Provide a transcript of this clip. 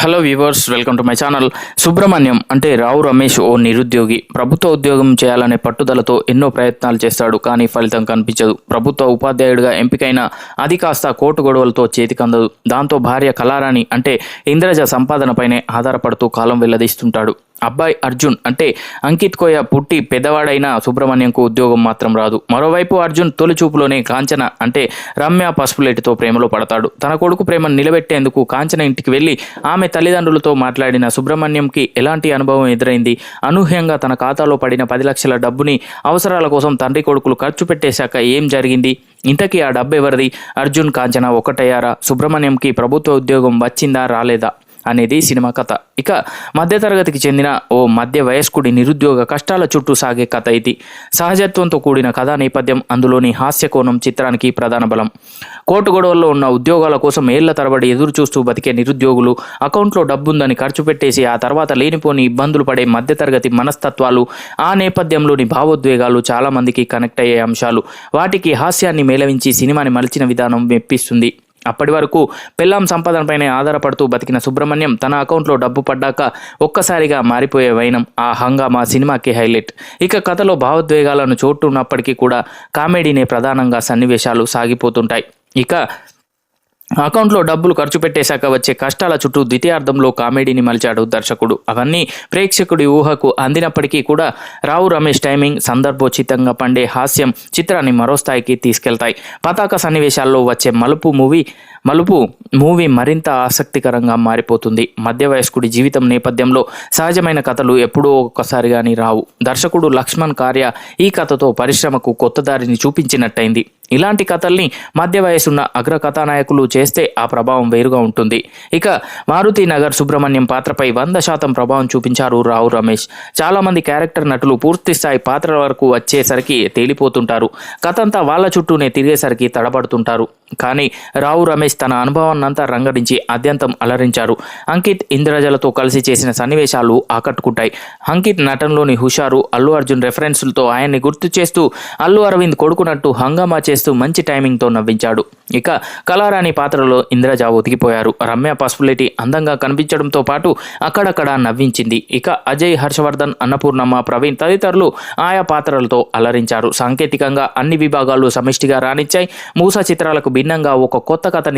Hello viewers welcome to my channel Subrahmanyam అంటే రావు రమేష్ ఓ నిరుద్యోగి. ప్రభుత్వ ఉద్యోగం చేయాలనే పట్టుదలతో ఎన్నో ప్రయత్నాలు చేస్తాడు కానీ ఫలితం కనిపించదు. ప్రభుత్వ ఉపాధ్యాయుడిగా ఎంపికైన అది కాస్త కోర్టు గొడవలతో చేతికందదు దాంతో భార్య కళారాణి అంటే ఇంద్రజ సంపాదనపైనే ఆధారపడుతూ కాలం వెల్లదీస్తుంటాడు. అబ్బాయి అర్జున్ అంటే అంకిత్ కోయ పుట్టి పెద్దవాడైన సుబ్రహ్మణ్యంకు ఉద్యోగం మాత్రం రాదు. మరోవైపు అర్జున్ తొలిచూపులోనే కాంచన అంటే రమ్య పసుపులేటితో ప్రేమలో పడతాడు. తన కొడుకు ప్రేమను నిలబెట్టేందుకు కాంచన ఇంటికి వెళ్ళి ఆమె తల్లిదండ్రులతో మాట్లాడిన సుబ్రహ్మణ్యంకి ఎలాంటి అనుభవం ఎదురైంది? అనూహ్యంగా తన ఖాతాలో పడిన పది లక్షల డబ్బుని అవసరాల కోసం తండ్రి కొడుకులు ఖర్చు పెట్టేశాక ఏం జరిగింది? ఇంతకీ ఆ డబ్బు ఎవరిది అర్జున్ కాంచన ఒకటయ్యారా సుబ్రహ్మణ్యంకి ప్రభుత్వ ఉద్యోగం వచ్చిందా? రాలేదా? అనేది సినిమా కథ. ఇక మధ్యతరగతికి చెందిన ఓ మధ్య వయస్కుడి నిరుద్యోగ కష్టాల చుట్టూ సాగే కథ ఇది. సహజత్వంతో కూడిన కథా నేపథ్యం అందులోని హాస్య కోణం చిత్రానికి ప్రధాన బలం. కోర్టు గొడవల్లో ఉన్న ఉద్యోగాల కోసం ఏళ్ళ తరబడి ఎదురు చూస్తూ బతికే నిరుద్యోగులు అకౌంట్లో డబ్బుందని ఖర్చు పెట్టేసి ఆ తర్వాత లేనిపోని ఇబ్బందులు పడే మధ్యతరగతి మనస్తత్వాలు ఆ నేపథ్యంలోని భావోద్వేగాలు చాలామందికి కనెక్ట్ అయ్యే అంశాలు. వాటికి హాస్యాన్ని మేళవించి సినిమాని మలిచిన విధానం మెప్పిస్తుంది. అప్పటి వరకు పెళ్ళాం సంపాదనపైనే ఆధారపడుతూ బతికిన సుబ్రహ్మణ్యం తన అకౌంట్లో డబ్బు పడ్డాక ఒక్కసారిగా మారిపోయే వైనం ఆ హంగామా సినిమాకి హైలైట్. ఇక కథలో భావోద్వేగాలను చోటున్నప్పటికీ కూడా కామెడీనే ప్రధానంగా సన్నివేశాలు సాగిపోతుంటాయి. ఇక అకౌంట్లో డబ్బులు ఖర్చు పెట్టేశాక వచ్చే కష్టాల చుట్టూ ద్వితీయార్థంలో కామెడీని మలిచాడు దర్శకుడు. అవన్నీ ప్రేక్షకుడి ఊహకు అందినప్పటికీ కూడా రావు రమేష్ టైమింగ్ సందర్భోచితంగా పండే హాస్యం చిత్రాన్ని మరో స్థాయికి తీసుకెళ్తాయి. పతాక సన్నివేశాల్లో వచ్చే మలుపు మూవీ మలుపు మూవీ మరింత ఆసక్తికరంగా మారిపోతుంది. మధ్య వయస్కుడి జీవితం నేపథ్యంలో సహజమైన కథలు ఎప్పుడో ఒక్కసారి కానీ రావు. దర్శకుడు లక్ష్మణ్ కార్య ఈ కథతో పరిశ్రమకు కొత్త దారిని చూపించినట్టయింది. ఇలాంటి కథల్ని మధ్య వయసున్న అగ్ర కథానాయకులు చేస్తే ఆ ప్రభావం వేరుగా ఉంటుంది. ఇక మారుతి నగర్ సుబ్రహ్మణ్యం పాత్రపై వంద శాతం ప్రభావం చూపించారు రావు రమేష్. చాలామంది క్యారెక్టర్ నటులు పూర్తి స్థాయి పాత్ర వరకు వచ్చేసరికి తేలిపోతుంటారు. కథంతా వాళ్ళ చుట్టూనే తిరిగేసరికి తడబడుతుంటారు. కానీ రావు రమేష్ తన అనుభవాన్నంతా రంగడించి అత్యంతం అలరించారు. అంకిత్ ఇంద్రజలతో కలిసి చేసిన సన్నివేశాలు ఆకట్టుకుంటాయి. అంకిత్ నటనలోని హుషారు అల్లు అర్జున్ రెఫరెన్సులతో ఆయన్ని గుర్తు చేస్తూ అల్లు అరవింద్ కొడుకునట్టు హంగామా చేస్తూ మంచి టైమింగ్తో నవ్వించాడు. ఇక కళారాణి పాత్రలో ఇంద్రజ ఒదిగిపోయారు. రమ్య పసుపులేటి అందంగా కనిపించడంతో పాటు అక్కడక్కడ నవ్వించింది. ఇక అజయ్ హర్షవర్ధన్ అన్నపూర్ణమ్మ ప్రవీణ్ తదితరులు ఆయా పాత్రలతో అలరించారు. సాంకేతికంగా అన్ని విభాగాలు సమిష్టిగా రాణించాయి. మూస చిత్రాలకు భిన్నంగా ఒక కొత్త కథని